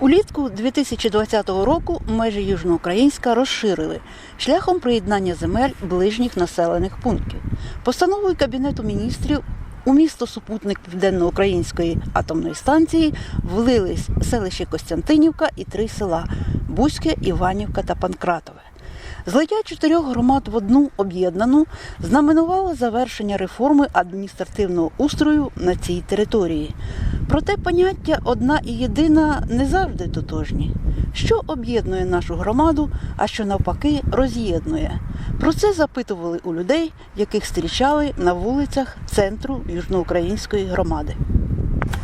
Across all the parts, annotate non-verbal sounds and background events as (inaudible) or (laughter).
Улітку 2020 року межі Южноукраїнська розширили шляхом приєднання земель ближніх населених пунктів. Постановою Кабінету міністрів у місто супутник Південноукраїнської атомної станції влились селище Костянтинівка і три села Бузьке, Іванівка та Панкратове. Злиття чотирьох громад в одну об'єднану знаменувало завершення реформи адміністративного устрою на цій території. Проте поняття одна і єдина не завжди тотожні. Що об'єднує нашу громаду, а що навпаки роз'єднує. Про це запитували у людей, яких зустрічали на вулицях центру Южноукраїнської громади.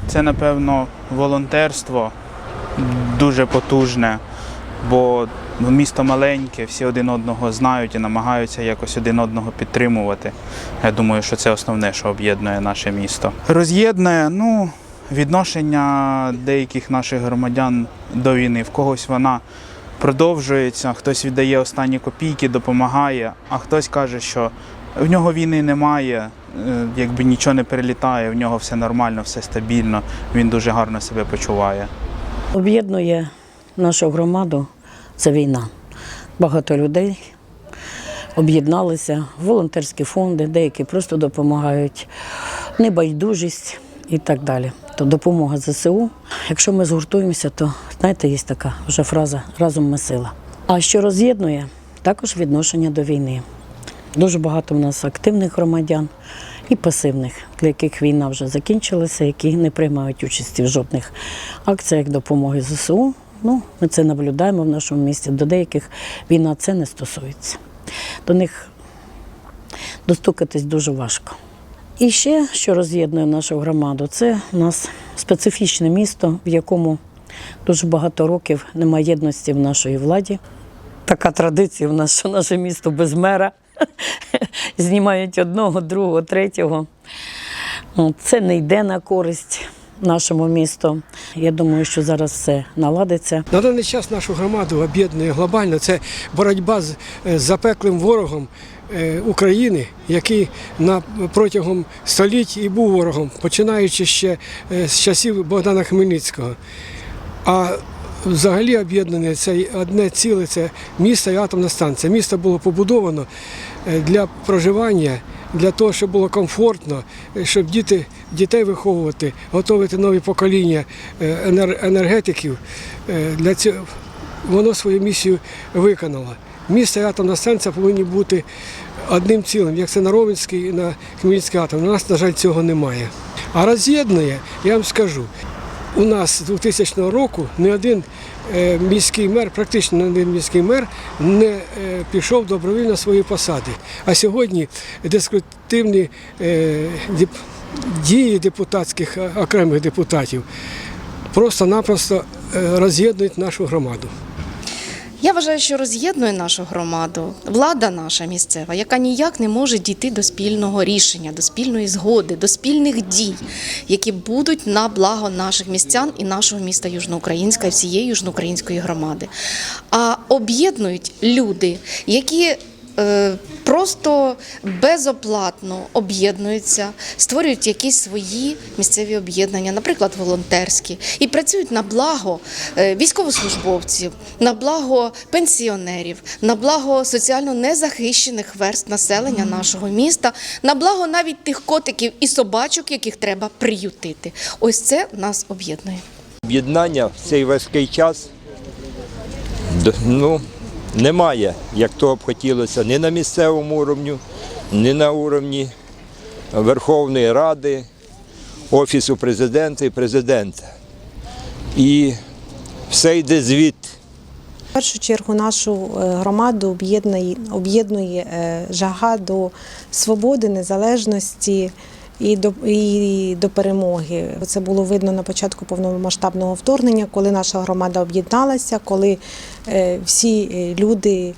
Це, напевно, волонтерство дуже потужне, бо місто маленьке, всі один одного знають і намагаються якось один одного підтримувати. Я думаю, що це основне, що об'єднує наше місто. Роз'єднує, ну, відношення деяких наших громадян до війни. В когось вона продовжується, хтось віддає останні копійки, допомагає, а хтось каже, що в нього війни немає, е, якби нічого не перелітає, в нього все нормально, все стабільно, він дуже гарно себе почуває. Об'єднує нашу громаду це війна. Багато людей об'єдналися, волонтерські фонди, деякі просто допомагають, небайдужість і так далі. То допомога ЗСУ. Якщо ми згуртуємося, то знаєте, є така вже фраза разом ми сила. А що роз'єднує, також відношення до війни. Дуже багато в нас активних громадян і пасивних, для яких війна вже закінчилася, які не приймають участі в жодних акціях допомоги ЗСУ. Ну, ми це наблюдаємо в нашому місті. До деяких війна це не стосується. До них достукатись дуже важко. І ще, що роз'єднує нашу громаду, це у нас специфічне місто, в якому дуже багато років немає єдності в нашій владі. Така традиція в нас, що наше місто без мера. (laughs) Знімають одного, другого, третього. Ну, Це не йде на користь нашому місту. Я думаю, що зараз все наладиться. На даний час нашу громаду об'єднує глобально. Це боротьба з е, запеклим ворогом України, який протягом століть і був ворогом, починаючи ще е, з часів Богдана Хмельницького. А взагалі об'єднане це одне ціле це місто і атомна станція. Місто було побудовано е, для проживання. Для того, щоб було комфортно, е, щоб діти, дітей виховувати, готувати нові покоління е, енергетиків, е, для цього воно свою місію виконало. Місто і атомна станція повинні бути одним цілим, як це на Ровенський і на Хмельницький атом. У нас, на жаль, цього немає. А роз'єднує, я вам скажу, у нас з 2000 року ні один е, міський мер, практично ні один міський мер не е, пішов добровільно свої посади. А сьогодні дискутивні е, дії депутатських окремих депутатів просто-напросто роз'єднують нашу громаду. Я вважаю, що роз'єднує нашу громаду влада наша місцева, яка ніяк не може дійти до спільного рішення, до спільної згоди, до спільних дій, які будуть на благо наших містян і нашого міста Южноукраїнська і всієї южноукраїнської громади. А об'єднують люди, які просто безоплатно об'єднуються, створюють якісь свої місцеві об'єднання, наприклад, волонтерські, і працюють на благо е, військовослужбовців, на благо пенсіонерів, на благо соціально незахищених верст населення нашого міста, на благо навіть тих котиків і собачок, яких треба приютити. Ось це нас об'єднує. Об'єднання в цей важкий час ну, немає, як того б хотілося, ні на місцевому уровні, ні на уровні Верховної Ради, Офісу президента і президента. І все йде звідти. В першу чергу нашу е, громаду об'єднує, об'єднує е, жага до свободи, незалежності і до, і до перемоги. Це було видно на початку повномасштабного вторгнення, коли наша громада об'єдналася, коли е, всі е, люди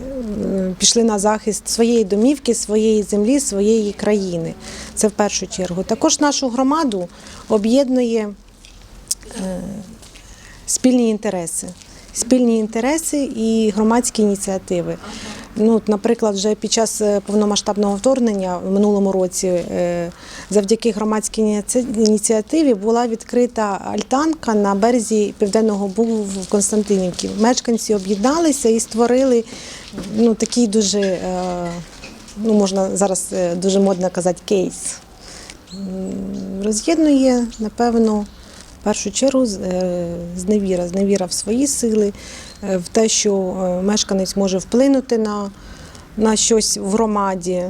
е, пішли на захист своєї домівки, своєї землі, своєї країни. Це в першу чергу. Також нашу громаду об'єднує спільні інтереси. Спільні інтереси і громадські ініціативи. Ну, наприклад, вже під час е, повномасштабного вторгнення в минулому році е, завдяки громадській ініціативі була відкрита альтанка на березі Південного Бугу в Константинівці. Мешканці об'єдналися і створили ну, такий дуже, е, ну, можна зараз дуже модно казати, кейс. Роз'єднує, напевно, першу чергу е, зневіра, зневіра в свої сили, е, в те, що е, мешканець може вплинути на, на щось в громаді.